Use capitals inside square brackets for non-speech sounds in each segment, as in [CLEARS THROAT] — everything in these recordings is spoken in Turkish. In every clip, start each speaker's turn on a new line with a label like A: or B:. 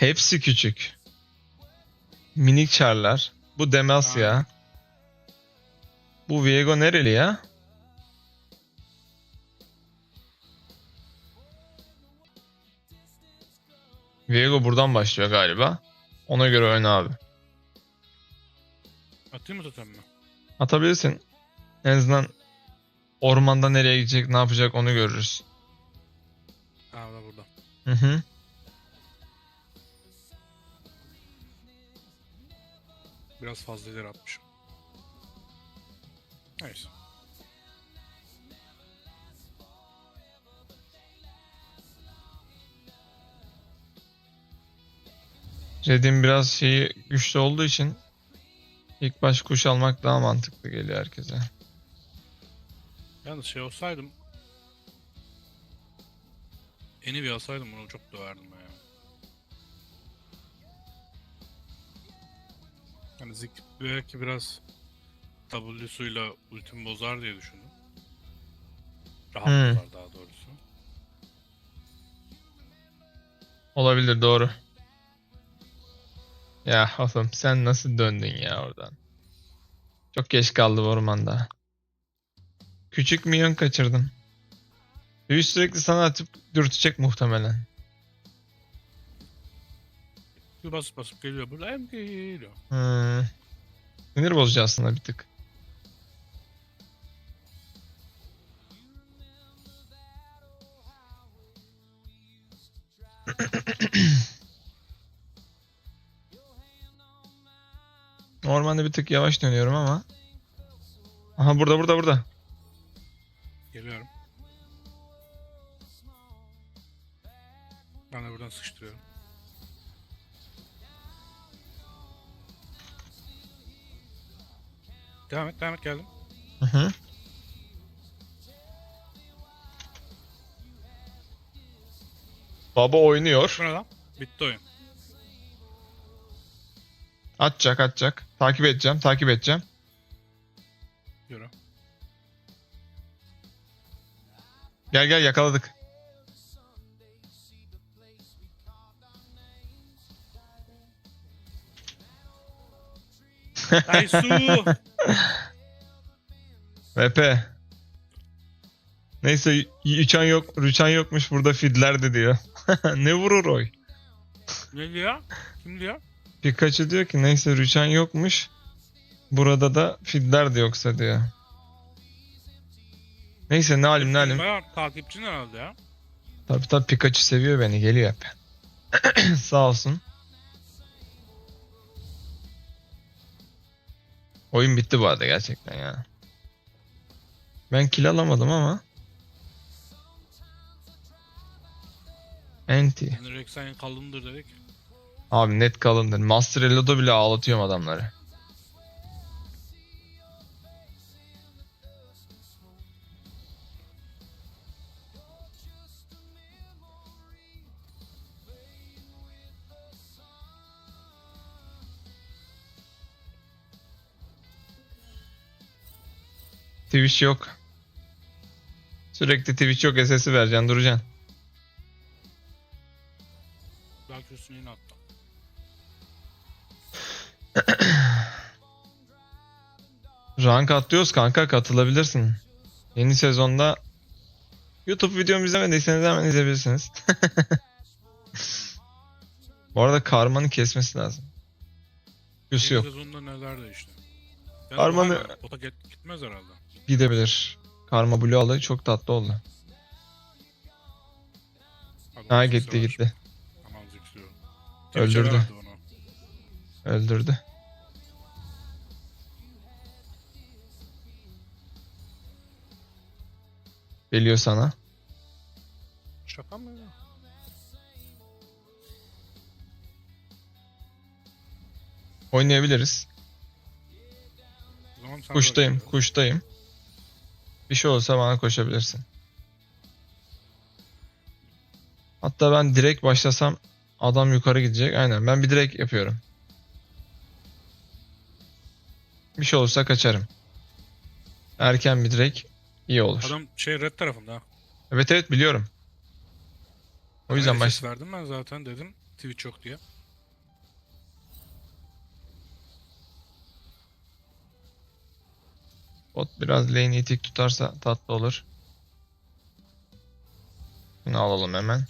A: Hepsi küçük. Minik çarlar. Bu Demasya. Bu Viego nereli ya? Viego buradan başlıyor galiba. Ona göre oyna abi.
B: Atayım mı totem mi?
A: Atabilirsin. En azından ormanda nereye gidecek, ne yapacak onu görürüz.
B: Ha o da burada.
A: Hı hı.
B: Biraz fazla ileri atmışım. Neyse.
A: Red'in biraz şeyi güçlü olduğu için ilk baş kuş almak daha mantıklı geliyor herkese.
B: Yalnız şey olsaydım Eni bir alsaydım bunu çok döverdim ya. Yani Zik belki biraz W'suyla ultimi bozar diye düşündüm. Rahat
A: Hmm.
B: bozar daha doğrusu.
A: Olabilir doğru. Ya oğlum sen nasıl döndün ya oradan? Çok geç kaldı ormanda. Küçük minyon kaçırdım. Büyü sürekli sana atıp dürtecek muhtemelen.
B: Bir basıp basıp geliyor burada hem geliyor.
A: Hmm. Sinir bozucu aslında bir tık. [COUGHS] Normalde bir tık yavaş dönüyorum ama. Aha burada burada burada.
B: Geliyorum. Ben de buradan sıkıştırıyorum. Devam et, devam et geldim.
A: Hı hı. Baba oynuyor.
B: Bu ne lan? Bitti oyun.
A: Atacak atacak. Takip edeceğim takip edeceğim.
B: Yürü.
A: Gel gel yakaladık.
B: Ay su!
A: VP. Neyse Rüçhan yok, Rüçhan yokmuş burada fidlerdi diyor. [LAUGHS] ne vurur oy?
B: ne diyor? Kim diyor?
A: Pikachu diyor ki neyse Rüçhan yokmuş. Burada da fidlerdi yoksa diyor. Neyse ne halim ne halim.
B: Bayağı takipçin herhalde ya.
A: Tabi tabi Pikachu seviyor beni geliyor hep. [CLEARS THROAT] Sağ olsun. Oyun bitti bu arada gerçekten ya. Ben kill alamadım ama. Enti.
B: Yani Rex'en kalındır dedik.
A: Abi net kalındır. Master Elo'da bile ağlatıyorum adamları. Twitch yok. Sürekli Twitch yok SS'i vereceksin duracaksın.
B: Belki üstüne yine attım. [CLEARS THROAT]
A: Rank atlıyoruz kanka katılabilirsin. Yeni sezonda YouTube videomu izlemediyseniz hemen izleyebilirsiniz. [LAUGHS] Bu arada karmanı kesmesi lazım.
B: Yeni
A: yok.
B: sezonda neler değişti? Yani Bota get- gitmez herhalde.
A: Gidebilir. Karma Blue alayı çok tatlı oldu.
B: Bak,
A: Ha gitti gitti.
B: Aman.
A: Öldürdü. Öldürdü. Geliyor sana.
B: Şaka mı ya?
A: Oynayabiliriz.
B: O zaman sen
A: Kuştayım, kuştayım. Bir şey olursa bana koşabilirsin. Hatta ben direkt başlasam adam yukarı gidecek. Aynen ben bir direkt yapıyorum. Bir şey olursa kaçarım. Erken bir direkt iyi olur.
B: Adam şey red tarafında ha.
A: Evet evet biliyorum. O yüzden baş...
B: verdim ben zaten dedim. Twitch yok diye.
A: Bot biraz lane'i itik tutarsa tatlı olur. Bunu alalım hemen.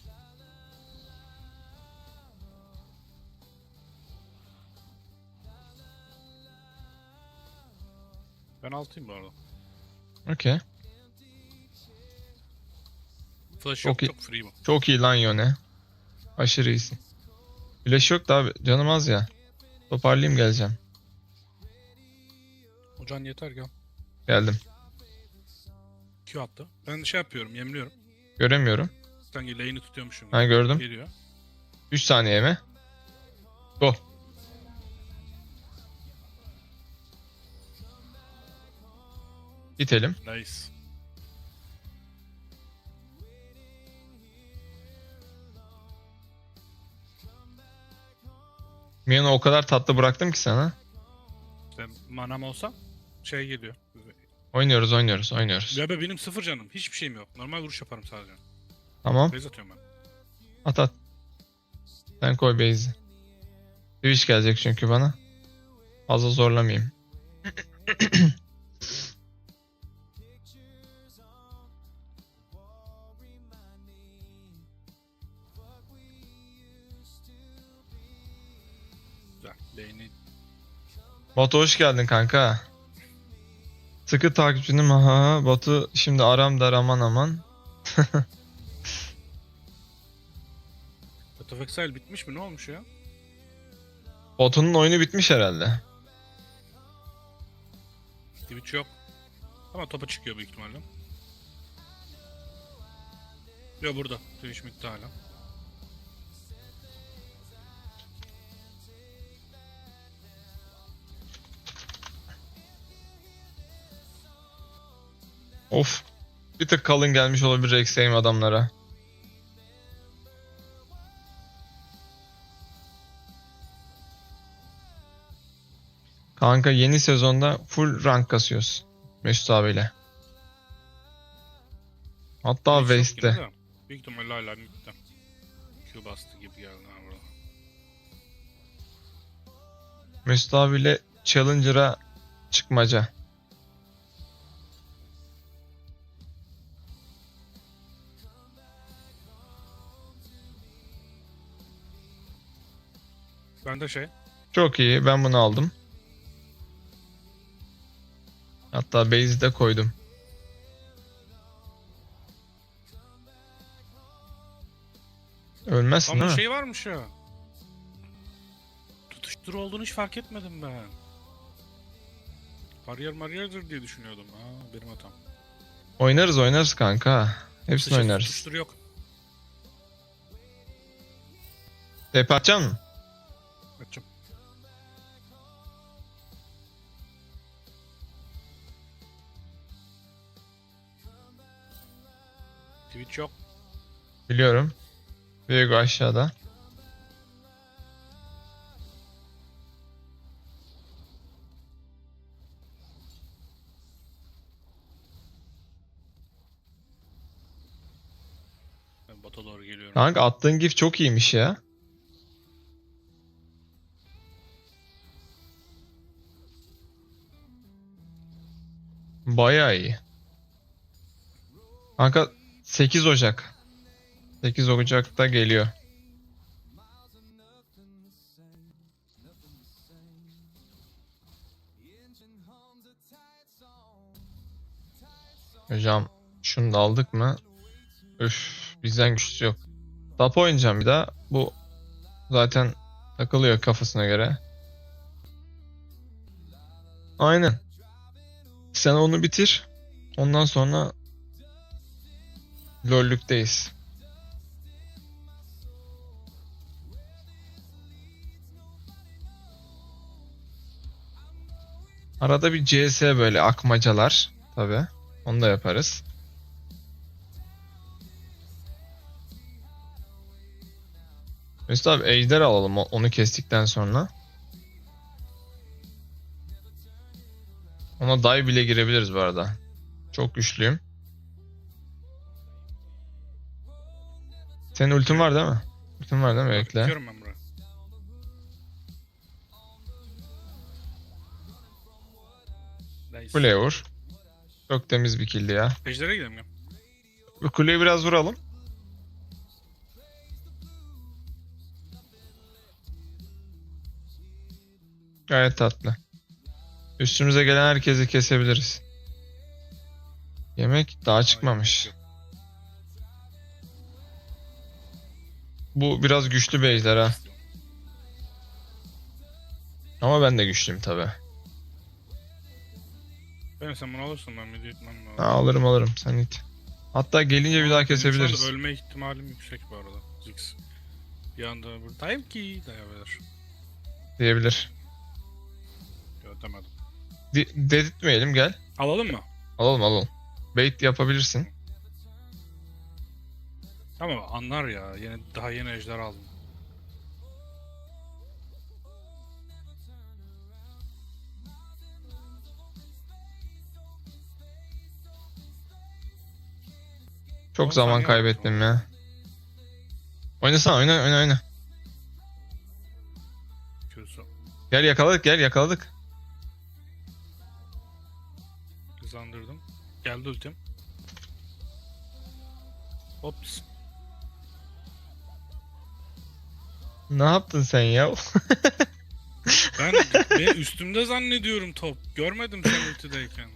B: Ben altıyım bu arada.
A: Okey.
B: Flash
A: Çok
B: yok
A: iyi.
B: çok free bu.
A: Çok iyi lan Yone. Aşırı iyisin. Flash yok da abi. Canım az ya. Toparlayayım geleceğim.
B: Hocan yeter gel.
A: Geldim.
B: Q attı. Ben şey yapıyorum yemliyorum.
A: Göremiyorum.
B: Sanki lane'i tutuyormuşum.
A: Ha gördüm.
B: Geliyor.
A: 3 saniye mi? Go. Bitelim.
B: Nice.
A: Mion'u o kadar tatlı bıraktım ki sana.
B: İşte manam olsa şey geliyor.
A: Oynuyoruz oynuyoruz oynuyoruz.
B: Ya be benim sıfır canım. Hiçbir şeyim yok. Normal vuruş yaparım sadece.
A: Tamam
B: Base atıyorum ben.
A: at at. Sen koy base'i. Twitch gelecek çünkü bana. Fazla zorlamayayım.
B: Güzel. Lane'i
A: Batu hoş geldin kanka. Sıkı takipçinim ha. Batu şimdi aram der aman aman.
B: Path of Exile bitmiş mi? Ne olmuş ya?
A: Batu'nun oyunu bitmiş herhalde.
B: Twitch yok. Ama topa çıkıyor büyük ihtimalle. Yok burada. Twitch bitti hala.
A: Of. Bir tık kalın gelmiş olabilir Rex'teyim adamlara. Kanka yeni sezonda full rank kasıyoruz. Mesut abiyle. Hatta Waste'de.
B: Büyük ihtimalle hala bitti. Q bastı gibi geldi ha burada.
A: Mesut abiyle Challenger'a çıkmaca.
B: Ben de şey.
A: Çok iyi. Ben bunu aldım. Hatta base'i de koydum. Ölmezsin
B: Ama
A: değil mi?
B: şey varmış ya. Tutuştur olduğunu hiç fark etmedim ben. Bariyer mariyerdir diye düşünüyordum. Ha benim hatam.
A: Oynarız oynarız kanka. Hepsini
B: Dışarı
A: oynarız.
B: Tutuştur yok.
A: TP atacaksın mı?
B: Açım. Twitch yok.
A: Biliyorum. Viego aşağıda.
B: Ben bota doğru geliyorum.
A: Kanka attığın gif çok iyiymiş ya. Bayağı iyi. Kanka 8 Ocak. 8 Ocak'ta geliyor. Hocam şunu da aldık mı? Üf bizden güçlüsü yok. Tap oynayacağım bir daha. Bu zaten takılıyor kafasına göre. Aynen. Sen onu bitir. Ondan sonra LoL'lükteyiz. Arada bir CS böyle akmacalar tabi. Onu da yaparız. Mesut abi ejder alalım onu kestikten sonra. Ona dive bile girebiliriz bu arada. Çok güçlüyüm. Senin ultin var değil mi? Ultin var değil mi? Bekle.
B: Bakıyorum ben buraya.
A: Kuleye vur. Çok temiz bir killdi ya.
B: Ejder'e gidelim ya.
A: Bu kuleyi biraz vuralım. Gayet tatlı. Üstümüze gelen herkesi kesebiliriz. Yemek daha çıkmamış. Bu biraz güçlü bir ejderha. Ama ben de güçlüyüm tabi.
B: Ben sen bunu alırsın ben video etmem lazım.
A: Ha, alırım alırım sen git. Hatta gelince bir daha kesebiliriz.
B: ölme ihtimalim yüksek bu arada. Ziggs. Bir anda buradayım ki dayanabilir.
A: Diyebilir.
B: Ya
A: Di- dedirtmeyelim gel.
B: Alalım mı?
A: Alalım alalım. Bait yapabilirsin.
B: Tamam anlar ya. Yeni, daha yeni ejder aldım.
A: Çok
B: On
A: zaman kaybettim ya. Oynasana oyna oyna oyna. Gel yakaladık gel yakaladık.
B: Hızlandırdım. Geldi ultim. Ops.
A: Ne yaptın sen ya?
B: Ben ve üstümde zannediyorum top. Görmedim sen ultideyken.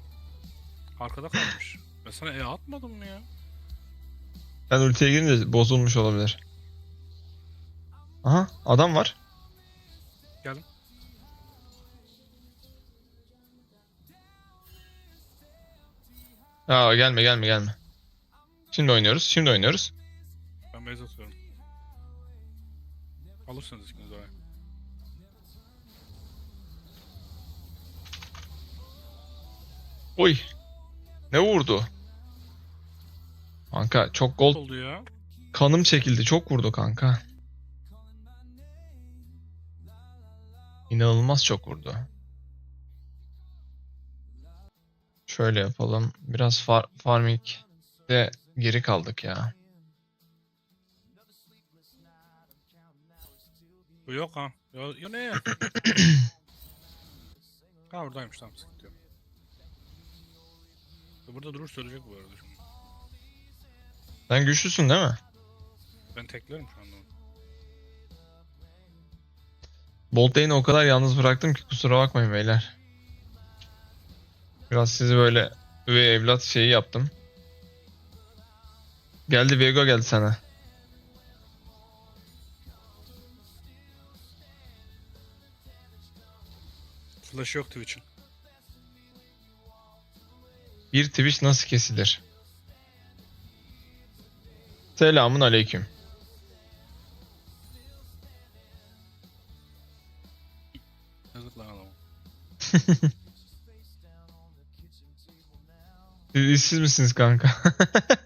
B: Arkada kalmış. Ben sana E atmadım mı ya?
A: Ben ultiye girince bozulmuş olabilir. Aha adam var.
B: Geldim.
A: Aa gelme gelme gelme. Şimdi oynuyoruz şimdi oynuyoruz.
B: Ben base atıyorum. Alırsınız ikiniz oraya.
A: Oy. Ne vurdu? Kanka çok gol
B: oldu ya?
A: kanım çekildi çok vurdu kanka. İnanılmaz çok vurdu. Şöyle yapalım. Biraz far farming de geri kaldık ya.
B: Bu yok ha. Ya, ya ne ya? [COUGHS] ha oradaymış tamam sıkıntı yok. Burada durur söyleyecek bu arada şimdi.
A: Sen güçlüsün değil mi?
B: Ben teklerim şu anda.
A: Boltaine'i o kadar yalnız bıraktım ki kusura bakmayın beyler. Biraz sizi böyle üvey evlat şeyi yaptım. Geldi Viego geldi sana.
B: Flash yok Twitch'in.
A: Bir Twitch nasıl kesilir? Selamun aleyküm.
B: Yazık lan adama. [LAUGHS]
A: Siz işsiz misiniz kanka? [LAUGHS]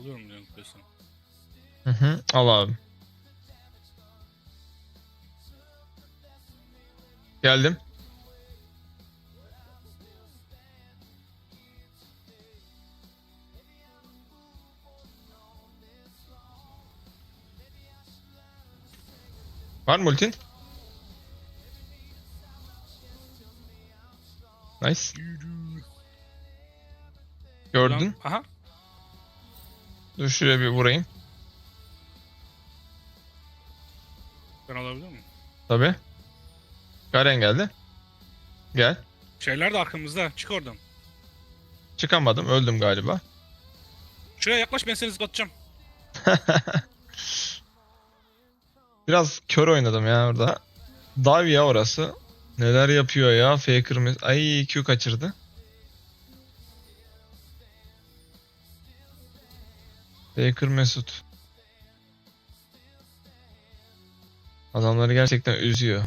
B: Alıyorum diyorum kulesini.
A: Hı hı, Al abi. Geldim. Var mı ultin? Nice. Gördün.
B: Aha.
A: Dur şuraya bir vurayım.
B: Ben alabilir miyim?
A: Tabi. Garen geldi. Gel.
B: Şeyler de arkamızda. Çık oradan.
A: Çıkamadım. Öldüm galiba.
B: Şuraya yaklaş ben seni zıplatacağım. [LAUGHS]
A: Biraz kör oynadım ya orada. Dive ya orası. Neler yapıyor ya Faker mi? Ay Q kaçırdı. Faker Mesut. Adamları gerçekten üzüyor.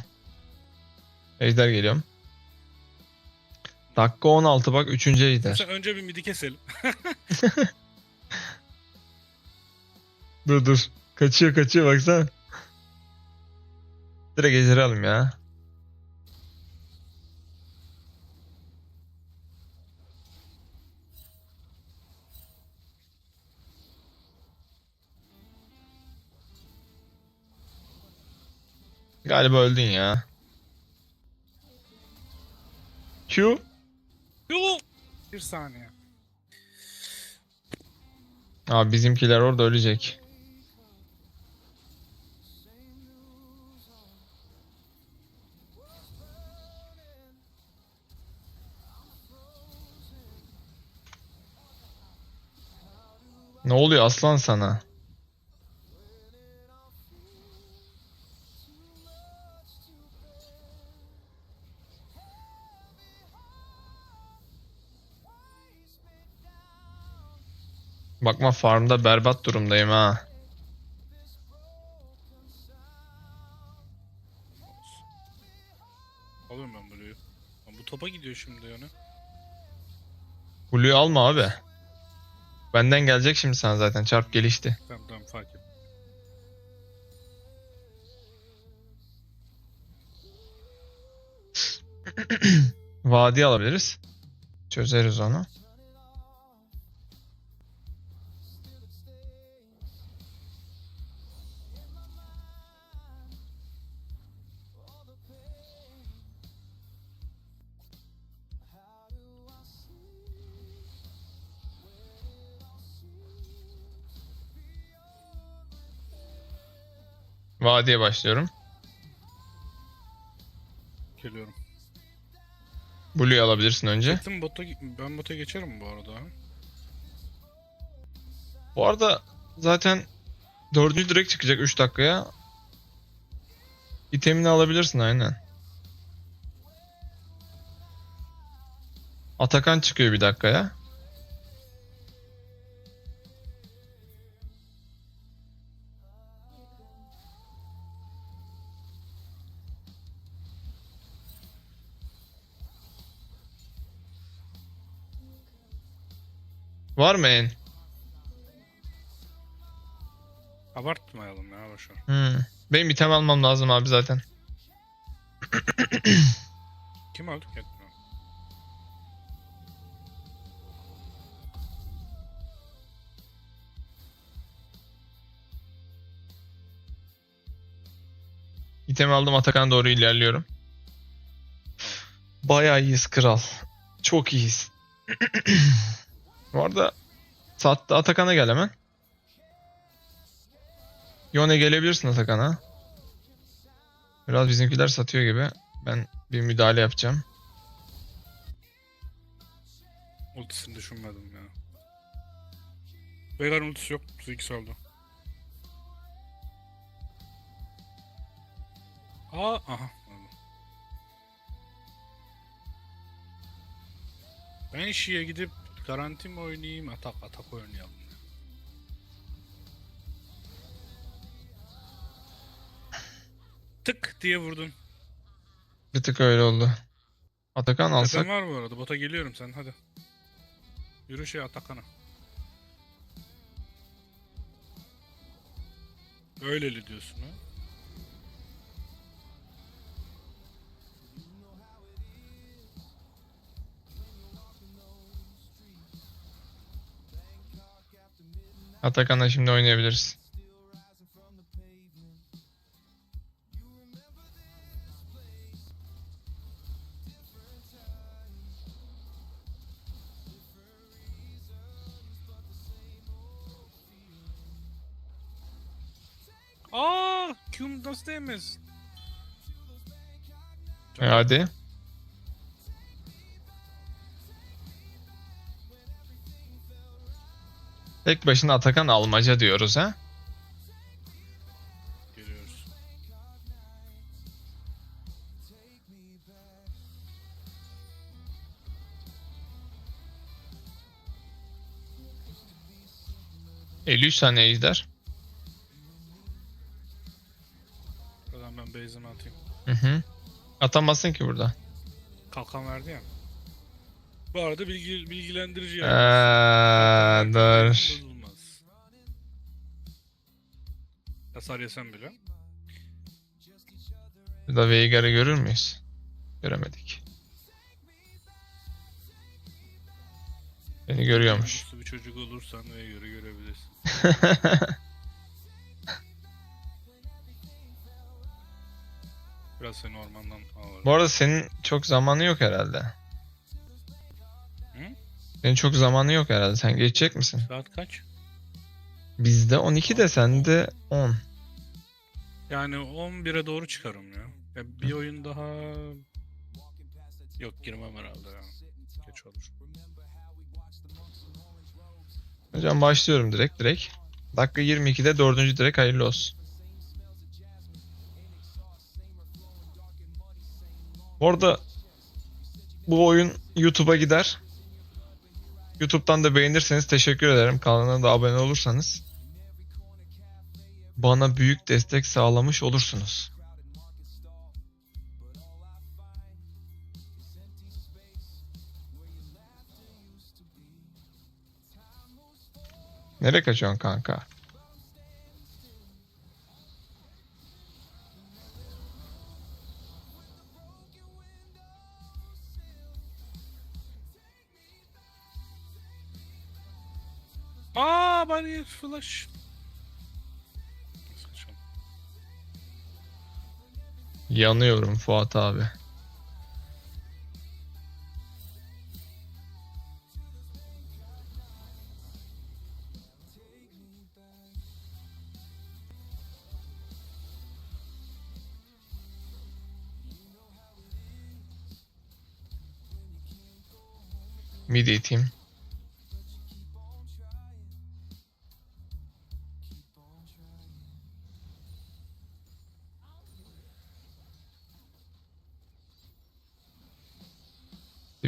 A: Ejder geliyorum. Dakika 16 bak 3. ejder.
B: Önce bir midi keselim. [LAUGHS]
A: Dur dur. Kaçıyor kaçıyor baksana. Direkt ejderi alayım ya. Galiba öldün ya. Q.
B: Yo! Bir saniye.
A: Abi bizimkiler orada ölecek. Ne oluyor aslan sana? Bakma farmda berbat durumdayım ha.
B: Alıyorum ben Blue'yu. Lan Bu topa gidiyor şimdi yani.
A: Blue'yu alma abi. Benden gelecek şimdi sana zaten çarp gelişti.
B: Tamam tamam fark et. [CLEARS THROAT]
A: Vadi alabiliriz. Çözeriz onu. Vadiye başlıyorum.
B: Geliyorum.
A: Blue'yu alabilirsin önce.
B: Gittim bota, ben bota geçerim bu arada.
A: Bu arada zaten dördüncü direkt çıkacak 3 dakikaya. İtemini alabilirsin aynen. Atakan çıkıyor bir dakikaya. Var mı en?
B: Abartmayalım ya boşver.
A: Hmm. Benim item almam lazım abi zaten. [CLEARS THROAT]
B: Kim aldı? Yetmiyor.
A: İtem aldım Atakan doğru ilerliyorum. Bayağı iyiyiz kral. Çok iyiyiz. [CLEARS THROAT] Bu arada sattı Atakan'a gel hemen. Yone gelebilirsin Atakan'a. Biraz bizimkiler satıyor gibi. Ben bir müdahale yapacağım.
B: Ultisini düşünmedim ya. Veigar'ın ultisi yok. Ziggs öldü. Aa, aha. Ben işiye gidip garanti mi oynayayım, atak atak oynayalım. ya. Tık diye vurdun.
A: Bir tık öyle oldu. Atakan alsak.
B: Tepem var bu arada. Bota geliyorum sen hadi. Yürü şey Atakan'a. Öyleli diyorsun ha.
A: Atakan'la şimdi oynayabiliriz.
B: Aa, Q'm nasıl değmez?
A: Hadi. Tek başına Atakan almaca diyoruz ha.
B: Geliyoruz.
A: %53 tane ejder.
B: Zaten ben ben atayım.
A: Hı hı. Atamazsın ki burada.
B: Kalkan verdi ya. Bu arada bilgi, bilgilendirici yani.
A: Eee, dur.
B: Bozulmaz. Hasar yesem bile.
A: Burada Veigar'ı görür müyüz? Göremedik. Beni görüyormuş.
B: Uslu bir çocuk olursan neye göre görebilirsin. [LAUGHS] Biraz seni ormandan alırım.
A: Bu arada senin çok zamanı yok herhalde. Senin çok zamanı yok herhalde. Sen geçecek misin?
B: Saat kaç?
A: Bizde 12 de sende 10.
B: Yani 11'e doğru çıkarım ya. ya bir oyun daha... Yok girmem herhalde ya. Geç olur.
A: Hocam başlıyorum direkt direkt. Dakika 22'de dördüncü direkt hayırlı olsun. Bu arada bu oyun YouTube'a gider. YouTube'dan da beğenirseniz teşekkür ederim. Kanalına da abone olursanız bana büyük destek sağlamış olursunuz. Nereye kaçıyorsun kanka?
B: Aa bari flash.
A: Yanıyorum Fuat abi. Mid eğiteyim.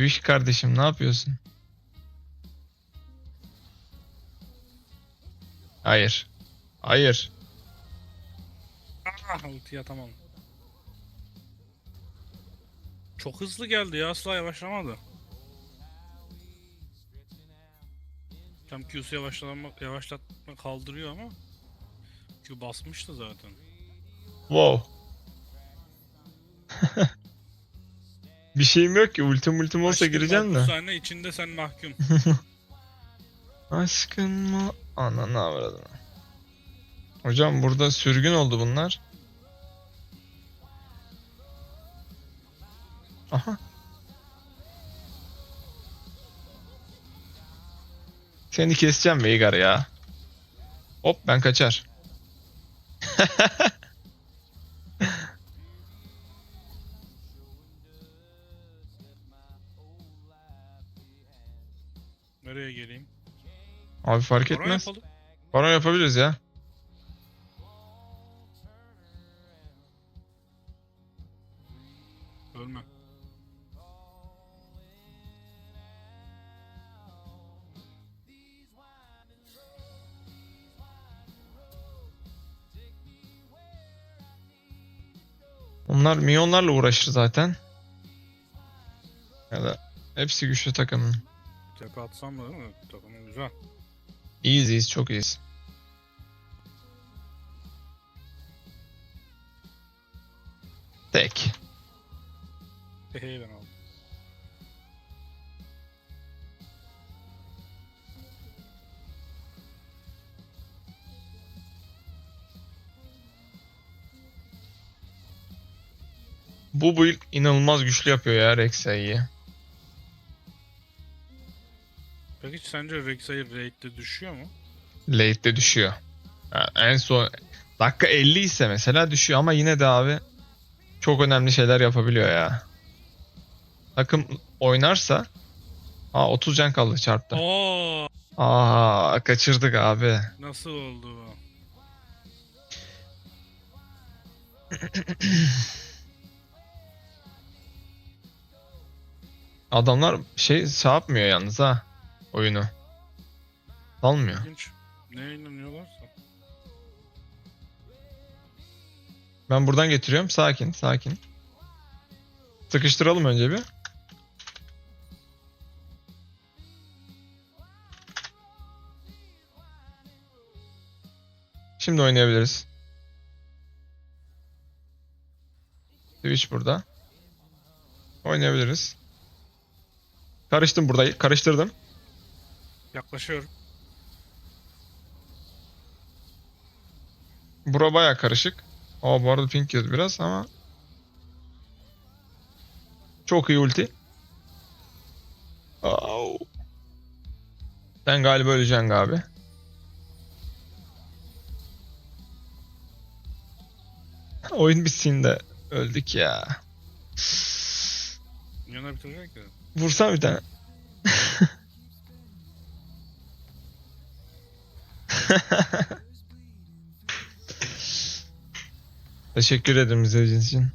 A: Twitch kardeşim ne yapıyorsun? Hayır. Hayır.
B: Ah ultiyi atamam. Çok hızlı geldi ya asla yavaşlamadı. Tam Q'su yavaşlatma, yavaşlatma kaldırıyor ama Q basmıştı zaten.
A: Wow. [LAUGHS] Bir şeyim yok ki. Ultim ultim olsa gireceğim de.
B: 30 saniye içinde sen mahkum. [LAUGHS]
A: Aşkın mı? Ananı avradım. Hocam burada sürgün oldu bunlar. Aha. Seni keseceğim Veigar ya. Hop ben kaçar. [LAUGHS] Abi fark
B: Baron
A: etmez.
B: yapalım.
A: Baron yapabiliriz ya.
B: Ölme.
A: Onlar milyonlarla uğraşır zaten. Ya da hepsi güçlü takımın.
B: Tepe atsam da değil mi? Takımın güzel.
A: İyiyiz iyiyiz çok iyiyiz. Tek.
B: Ben aldım.
A: Bu build inanılmaz güçlü yapıyor ya Rek'Sai'yi.
B: Sence Rek'Sai raid'de düşüyor mu?
A: Late'de düşüyor. Ha, en son dakika 50 ise mesela düşüyor ama yine de abi çok önemli şeyler yapabiliyor ya. Takım oynarsa Aa 30 can kaldı çarptı.
B: Aa,
A: Aa kaçırdık abi.
B: nasıl oldu bu? [CLEARS THROAT]
A: Adamlar şey şey yapmıyor yalnız ha oyunu. Almıyor.
B: İlginç. Neye inanıyorlarsa.
A: Ben buradan getiriyorum. Sakin, sakin. Sıkıştıralım önce bir. Şimdi oynayabiliriz. Twitch burada. Oynayabiliriz. Karıştım burada. Karıştırdım.
B: Yaklaşıyorum.
A: Bura baya karışık. Aa bu arada pink yiyordu biraz ama. Çok iyi ulti. Au. Sen galiba öleceksin abi. [LAUGHS] Oyun bitsin de öldük ya.
B: Yana bitirecek ya.
A: Vursana bir tane. [LAUGHS] [LAUGHS] Teşekkür ederim izlediğiniz için.